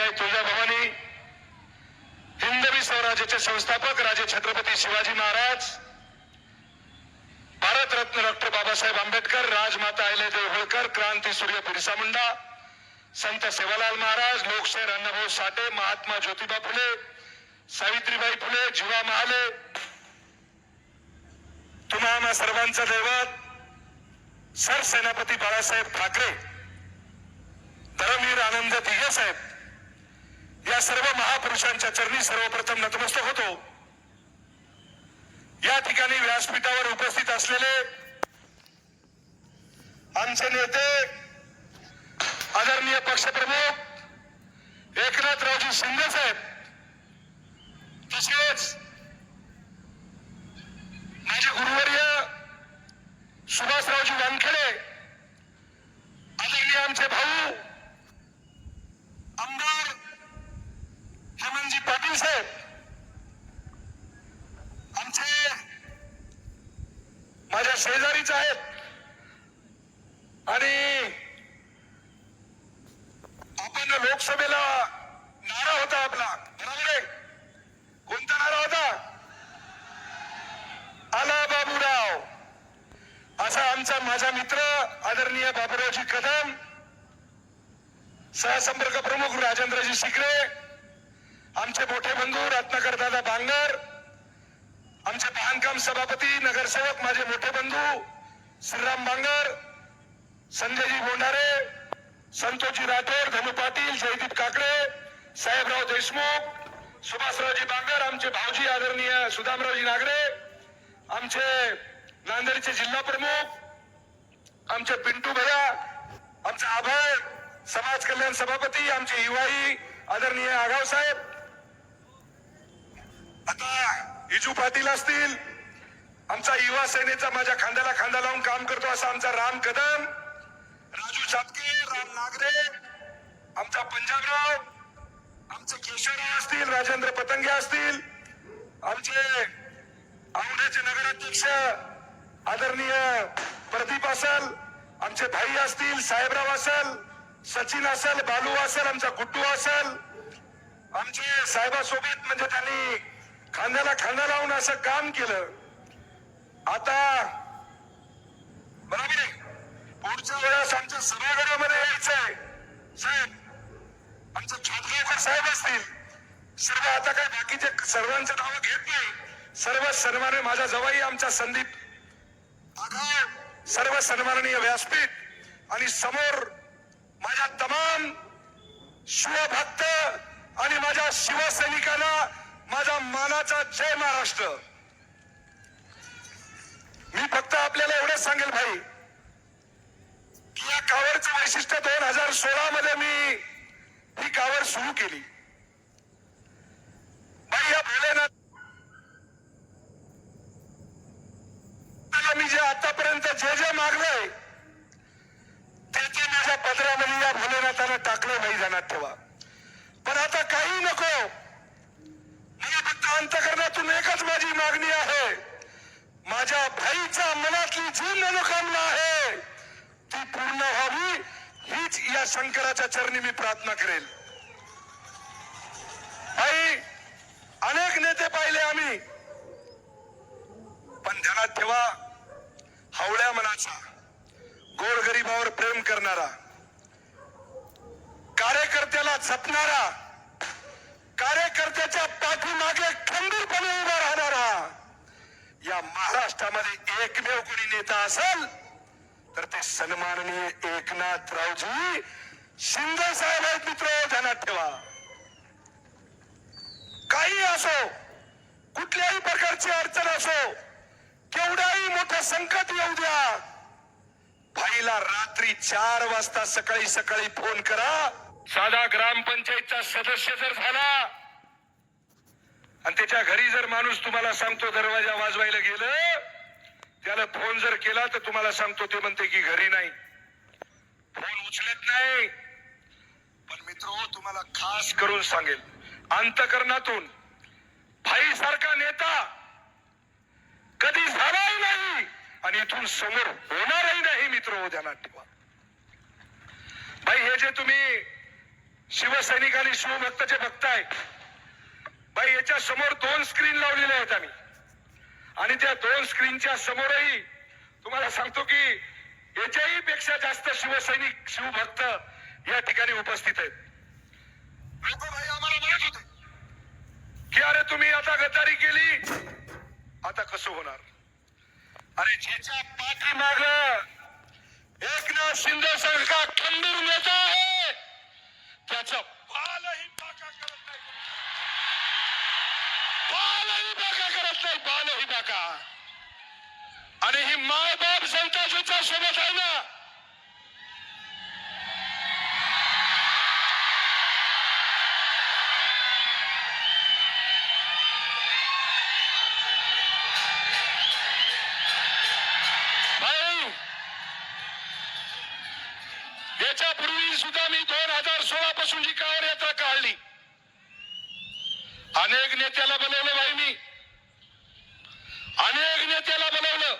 महाराष्ट्राची आहे तुळजाभवानी हिंदवी स्वराज्याचे संस्थापक राजे छत्रपती शिवाजी महाराज भारतरत्न डॉक्टर बाबासाहेब आंबेडकर राजमाता अहिल्यादेवी होळकर क्रांती सूर्य बिरसा मुंडा संत सेवालाल महाराज लोकशाहीर अण्णाभाऊ साठे महात्मा ज्योतिबा फुले सावित्रीबाई फुले जीवा महाले. तुम्हा सर्वांचा दैवत सरसेनापती बाळासाहेब ठाकरे धर्मवीर आनंद दिघे साहेब. या सर्व महापुरुषांच्या चरणी सर्वप्रथम नतमस्तक होतो. या ठिकाणी व्यासपीठावर उपस्थित असलेले आमचे नेते आदरणीय पक्षप्रमुख एकनाथरावजी शिंदे साहेब तसेच माझे गुरुवर्य सुभाषरावजी वानखेडे आदरणीय आमचे भाऊ आमदार हेमंतजी पाटील साहेब आमचे माझ्या शेजारीच आहेत. आणि आपण लोकसभेला नारा होता आपला बरोबर आहे? कोणता नारा होता? आला बाबूराव. असा आमचा माझा मित्र आदरणीय बाबूरावजी कदम सहसंपर्क प्रमुख राजेंद्रजी शिकरे आमचे मोठे बंधू रत्नाकर दादा बांगर आमचे बांधकाम सभापती नगरसेवक माझे मोठे बंधू श्रीराम बांगर संजयजी बोंढारे संतोषजी राठोड धनु पाटील जयदीप काकडे साहेबराव देशमुख सुभाषरावजी बांगर आमचे भाऊजी आदरणीय सुदामरावजी नागरे आमचे नांदेडचे जिल्हा प्रमुख आमचे पिंटू भैया आमचे आभय समाज कल्याण सभापती आमचे युवाई आदरणीय आगाव साहेब आता इजू पाटील असतील. आमचा युवा सेनेचा माझ्या खांद्याला खांदा लावून काम करतो असा आमचा राम कदम. राजू चापके राम नागरे आमचा पंजाबराव आमचे केशवराव असतील राजेंद्र पतंगे असतील. आमचे औंढ्याचे नगराध्यक्ष आदरणीय प्रदीप असल आमचे भाई असतील साहेबराव असल सचिन असल बालू असल आमचा गुड्डू असल. आमचे साहेबासोबत म्हणजे त्यांनी खांद्याला खांदा लावून असं काम केलं. आता बरोबर आहे? पुढच्या वेळेस आमच्या सभागृहामध्ये यायचंय. साहेब आमचे छोटगावकर साहेब असतील. सर्व आता काय बाकीचे सर्वांचे नाव घेत नाही. सर्व सन्माने माझा जवाई आमचा संदीप. आघाव सर्व सन्माननीय व्यासपीठ आणि समोर माझ्या तमाम शिवभक्त आणि माझ्या शिवसैनिकांना माझा मानाचा जय महाराष्ट्र. मी फक्त आपल्याला एवढंच सांगेल भाई की या कावडचं वैशिष्ट्य दोन हजार सोळा मध्ये मी ही कावड सुरू केली. भाई या भोलेनाथ मी जे आतापर्यंत जे जे मागलंय ते ते माझ्या पदरामध्ये या भोलेनाथानं टाकलं नाही जाणार ठेवा पण आता काही नको. मला फक्त अंतकरणातून एकच माझी मागणी आहे. माझ्या भाईचा मनातली जी मनोकामना आहे ती पूर्ण व्हावी हीच या शंकराच्या चरणी मी प्रार्थना करेल. भाई अनेक नेते पाहिले आम्ही पण ध्यानात ठेवा हवळ्या मनाचा गोरगरिबावर प्रेम करणारा कार्यकर्त्याला जपणारा कार्यकर्त्याच्या पाठीमागे खंबीरपणे उभा राहणारा या महाराष्ट्रामध्ये एकमेव कोणी नेता असेल तर ते सन्माननीय एकनाथरावजी शिंदे साहेब आहेत मित्र ध्यानात ठेवा. काही असो कुठल्याही प्रकारची अडचण असो केवढाही मोठं संकट येऊ द्या. भाईला रात्री चार वाजता सकाळी सकाळी फोन करा. साधा ग्रामपंचायतचा सदस्य जर झाला आणि त्याच्या घरी जर माणूस तुम्हाला सांगतो दरवाजा वाजवायला गेलं त्याला फोन जर केला तर तुम्हाला सांगतो ते म्हणते की घरी नाही. फोन उचलत नाही. पण मित्र तुम्हाला खास करून सांगेल अंतकरणातून भाई सारखा नेता कधी झालाही नाही आणि इथून समोर होणारही नाही मित्र हो ध्यानात ठेवा भाई हे जे तुम्ही शिवसैनिक आणि शिवभक्ताचे भक्त आहे बाई याच्या समोर दोन स्क्रीन लावलेल्या आहेत आम्ही. आणि त्या दोन स्क्रीनच्या समोरही तुम्हाला सांगतो की याच्याही पेक्षा जास्त शिवसैनिक शिवभक्त या ठिकाणी उपस्थित आहेत. की अरे तुम्ही आता गद्दारी केली? आता कसं होणार? अरे ज्याच्या पाठीमाग एकनाथ शिंदे सारखा खंबीर नेता त्याचा बालही बाका करत नाही. बालही बाका करत नाही बालही बाका. आणि ही माय बाप जनता ज्याच्या सोबत आहे ना. भाई याच्यापूर्वी सुद्धा मी दोन हजार सोळा पासून जी कावड यात्रा काढली. अनेक नेत्याला बोलवलं भाई मी. अनेक नेत्याला बोलवलं.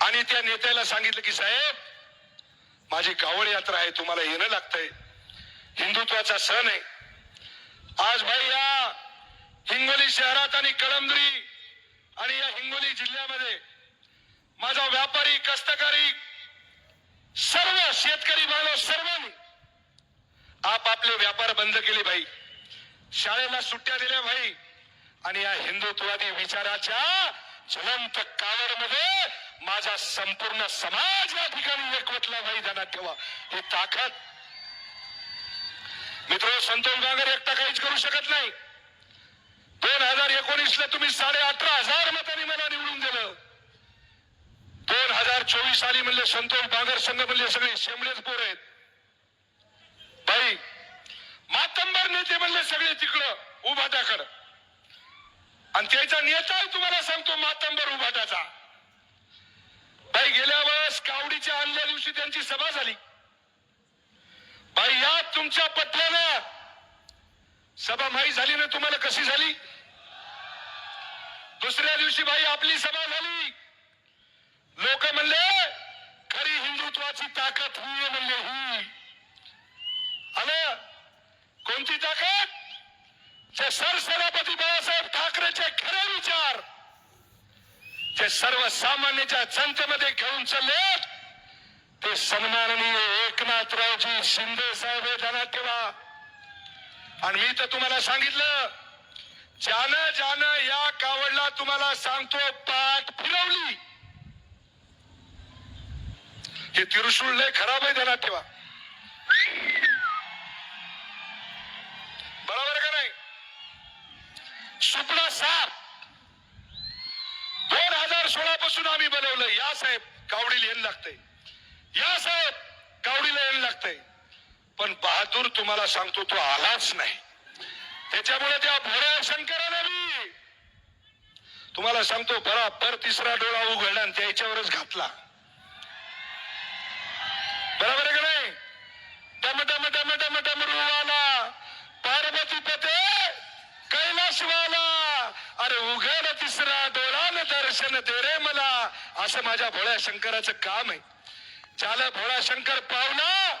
आणि त्या नेत्याला सांगितलं की साहेब माझी कावड यात्रा आहे तुम्हाला येणं लागतंय. हिंदुत्वाचा सण आहे. आज भाई या हिंगोली शहरात आणि कळमदरी आणि या हिंगोली जिल्ह्यामध्ये माझा व्यापारी कष्टकरी सर्व शेतकरी बांधव सर्वांनी आपापले व्यापार बंद केले भाई. शाळेला सुट्ट्या दिल्या भाई. आणि या हिंदुत्ववादी विचाराच्या ज्वलंत कावडमध्ये माझा संपूर्ण समाज या ठिकाणी एकवटला भाई ध्यानात ठेवा ही ताकद. मित्र संतोष गांगर एकटा काहीच करू शकत नाही. दोन हजार एकोणीस ला तुम्ही साडे अठरा हजार मतांनी मला निवडून दिलं. दोन हजार चोवीस साली म्हणले संतोष बांगर संघ म्हणले सगळे शेमलेच पोर आहेत भाई ते म्हणले सगळे तिकडं उभाटाकडं आणि त्याचा नेता आहे तुम्हाला सांगतो मातंबर उभाटाचा बाई गेल्या वेळेस कावडीच्या आणल्या दिवशी त्यांची सभा झाली. बाई या तुमच्या पटल्यानं सभा माही झाली ना तुम्हाला कशी झाली? दुसऱ्या दिवशी बाई आपली सभा झाली. लोक म्हणले खरी हिंदुत्वाची ताकद ही म्हणले ही आलं? कोणती ताकद जे सरसेनापती बाळासाहेब ठाकरेचे खरे विचार जे सर्वसामान्यच्या जनतेमध्ये घेऊन चालले ते सन्माननीय एकनाथरावजी शिंदे साहेब हे ध्यानात ठेवा. आणि मी तर तुम्हाला सांगितलं ज्यानं ज्यानं या कावडला तुम्हाला सांगतो पाठ फिरवली. हे तिरुशूळ लय खराब आहे ध्यानात ठेवा. सुपडा साप दोन हजार सोळा पासून आम्ही बनवलं या साहेब कावडीला येण लागतंय. या साहेब कावडीला येण लागतंय. पण बहादूर तुम्हाला सांगतो तो आलाच नाही. त्याच्यामुळे त्या भोळ्या शंकराने मी तुम्हाला सांगतो बराबर तिसरा डोळा उघडला आणि त्याच्यावरच घातला. बरोबर अरे उघड तिसरा डोळान न दर्शन दे रे मला. असं माझ्या भोळ्या शंकराचं काम आहे. ज्याला भोळा शंकर पावला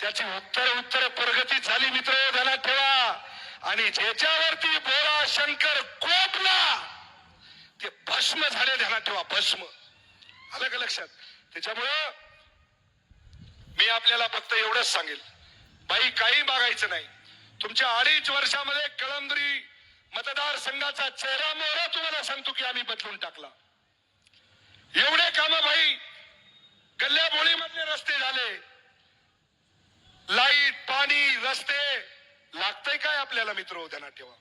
त्याची उत्तर उत्तर प्रगती झाली मित्र ध्यानात ठेवा. आणि ज्याच्यावरती भोळा शंकर कोपला ते भस्म झाले ध्यानात ठेवा भस्म. आलं का लक्षात? त्याच्यामुळं मी आपल्याला फक्त एवढंच सांगेल. बाई काही मागायचं नाही. तुमच्या अडीच वर्षामध्ये मतदार मतदारसंघाचा चेहरा मोहरा तुम्हाला सांगतो की आम्ही बदलून टाकला. एवढे काम भाई गल्ल्या बोळीमधले रस्ते झाले. लाइट पाणी रस्ते लागतंय काय आपल्याला मित्र त्यांना ठेवा.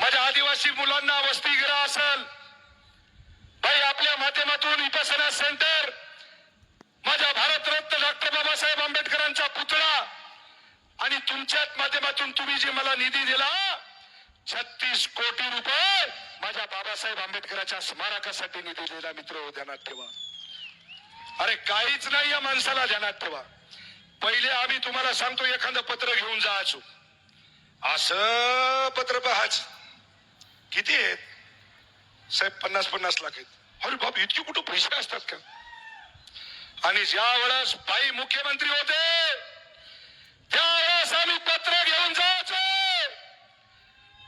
माझ्या आदिवासी मुलांना वसतिगृह असेल. भाई आपल्या माध्यमातून विपसना सेंटर माझ्या भारतरत्न डॉक्टर बाबासाहेब आंबेडकरांचा पुतळा आणि तुमच्याच माध्यमातून तुम्ही जे मला निधी दिला छत्तीस कोटी रुपये माझ्या बाबासाहेब आंबेडकरांच्या स्मारकासाठी निधी दिलेला मित्र हो, ध्यानात ठेवा. अरे काहीच नाही या माणसाला ध्यानात ठेवा. पहिले आम्ही तुम्हाला सांगतो एखादं पत्र घेऊन जायचो असं पत्र पहाच. किती आहेत? साहेब पन्नास पन्नास लाख आहेत. अरे बाप इतके कुठं पैसे असतात का? आणि ज्या वेळेस बाई मुख्यमंत्री होते त्यावेळेस आम्ही पत्र घेऊन जायचो.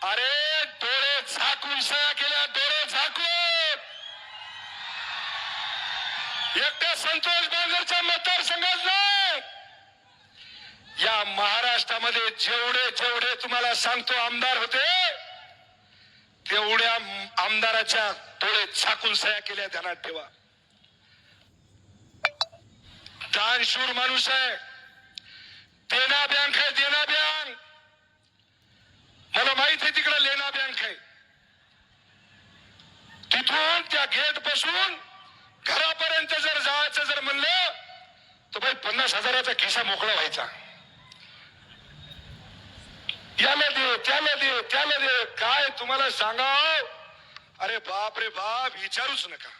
अरे डोळे झाकून सया केल्या डोळे झाकून. एकट्या संतोष बांगरच्या मतदारसंघात नाही या महाराष्ट्रामध्ये जेवढे जेवढे तुम्हाला सांगतो आमदार होते तेवढ्या आमदाराच्या डोळे झाकून सया केल्या ध्यानात ठेवा. दानशूर माणूस आहे. देना बँक आहे देना बँक. मला माहीत आहे तिकडे लेना बँक आहे. तिथून त्या गेटपासून घरापर्यंत जर जायचं जर म्हणलं तर भाई पन्नास हजाराचा खिसा मोकळा व्हायचा. याला दे त्याला दे त्याला दे. काय तुम्हाला सांगा अरे बाप रे बाप विचारूच नका.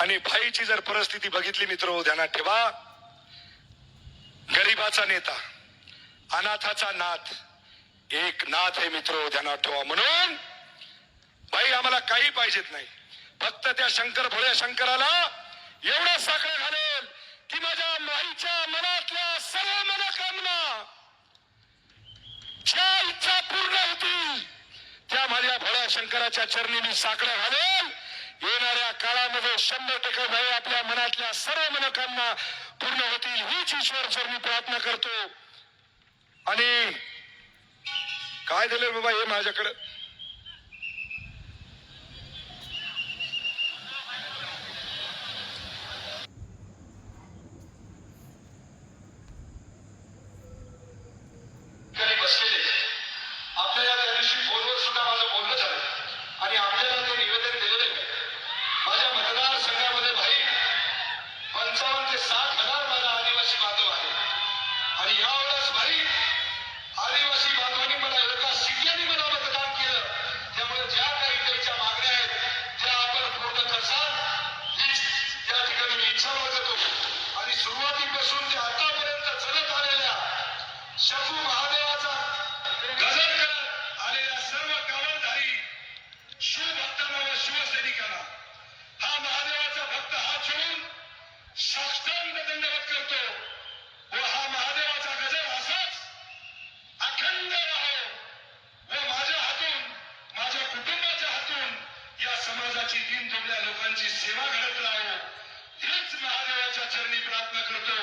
आणि भाईची जर परिस्थिती बघितली मित्र ध्यानात ठेवा. गरीबाचा नेता अनाथाचा नाथ एक नाथ आहे मित्र ध्यानात ठेवा म्हणून भाई आम्हाला काही पाहिजेत नाही. फक्त त्या शंकर भोळ्या शंकराला एवढं साखर घालेल की माझ्या माईच्या मनातल्या सर्व मनोकामना ज्या इच्छा पूर्ण होतील त्या माझ्या भोळ्या शंकराच्या चरणी मी साकडं घालेल. येणाऱ्या काळामध्ये शंभर टक्के भाई आपल्या मनातल्या सर्व मनोकामना पूर्ण होतील. हीच ईश्वर मी प्रार्थना करतो. आणि काय झालं बाबा हे माझ्याकडं ठिकाणी बसलेले आपल्याला त्या दिवशी फोनवर सुद्धा माझं बोलणं झालं आणि आपल्याला ते निवेदन दिलेलं आहे माझ्या मतदारसंघामध्ये भाई पंचावन्न ते साठ हजार माझा आदिवासी बांधव आहे आणि यावेळेस भाई आदिवासी बांधवांनी मला एका सिट्याने मला मतदान केलं त्यामुळे ज्या काही त्यांच्या मागण्या आहेत त्या आपण पूर्ण करसाल हीच या ठिकाणी मी इच्छा बाळगतो आणि सुरुवातीपासून ते आतापर्यंत चलत आलेल्या शंभू महादेवाचा गजर करत आलेल्या सर्व कावळधारी शिवभक्तांना व शिवसैनिकांना हा महादेवाचा भक्त हात जोडून साष्टांग दंडवत करतो व हा महादेवाचा गजर असाच अखंड राहो व माझ्या हातून माझ्या कुटुंबाच्या हातून या समाजाची दिन महाराजांची सेवा घडत राहो हेच महादेवाच्या चरणी प्रार्थना करतो.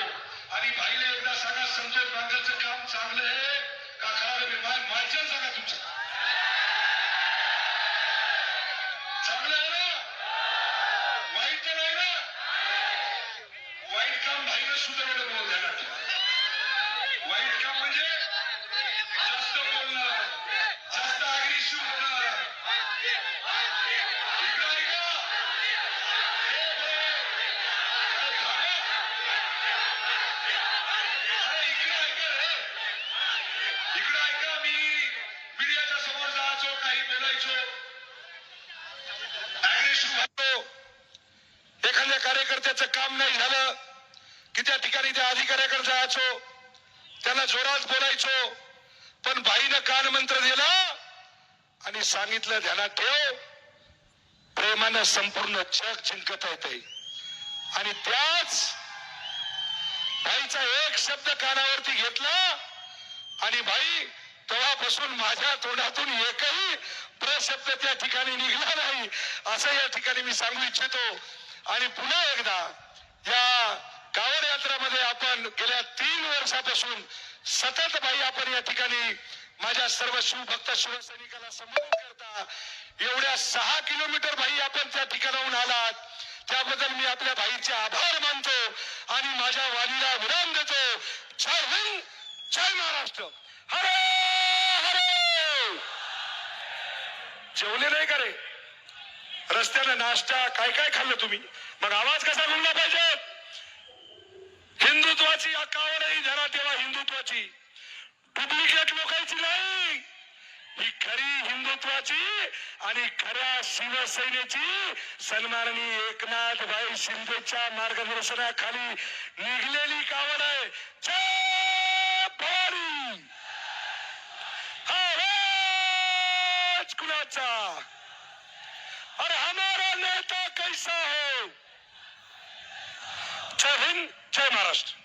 आणि भाईला एकदा सांगा संतोष बांगरचं काम चांगलं आहे. का खराब आहे माय सांगा तुमचं चांगलं आहे ना वाईट तर नाही ना वाईट काम भाईनं सुधारलं बोल ध्यानात ठेवा. वाईट काम म्हणजे जास्त बोलणं जास्त अग्रेसिव्ह होणं इकडं ऐका. हे बघ. अरे थांबा. अरे इकडं ऐका रे. इकडं ऐका मी मीडियाच्या समोर जायचो काही बोलायचो अग्रेसिव्ह होतो एखाद्या कार्यकर्त्याचं काम नाही झालं की त्या ठिकाणी त्या अधिकाऱ्याकडे जायचो त्याला जोरात बोलायचो पण बाईनं कान मंत्र दिला आणि सांगितलं ध्यानात ठेव प्रेमानं संपूर्ण जग जिंकत येते आणि त्याच बाईचा एक शब्द कानावरती घेतला आणि भाई तेव्हापासून माझ्या तोंडातून एकही प्रशब्द त्या ठिकाणी निघला नाही असं या ठिकाणी मी सांगू इच्छितो. आणि पुन्हा एकदा या कावड यात्रामध्ये आपण गेल्या तीन वर्षापासून सतत बाई आपण या ठिकाणी माझ्या सर्व शिवभक्त शिवसैनिकाला संबोधित करता. एवढ्या सहा किलोमीटर भाई आपण त्या ठिकाणाहून आलात. त्याबद्दल मी आपल्या भाईचे आभार मानतो आणि माझ्या वालीला विराम देतो. जय हिंद जय महाराष्ट्र. हरे हरे! जेवले नाही का रे? रस्त्याला नाश्ता काय काय खाल्लं तुम्ही? मग आवाज कसा बोलला पाहिजे? हिंदुत्वाची कावडही धरा तेव्हा हिंदुत्वाची. डुप्लिकेट लोकांची नाही. ही खरी हिंदुत्वाची आणि खऱ्या शिवसेनेची सन्माननीय एकनाथ भाई शिंदेच्या मार्गदर्शनाखाली निघलेली कावड आहे जय भवानी हा राज कुणाचा और हमारा नेता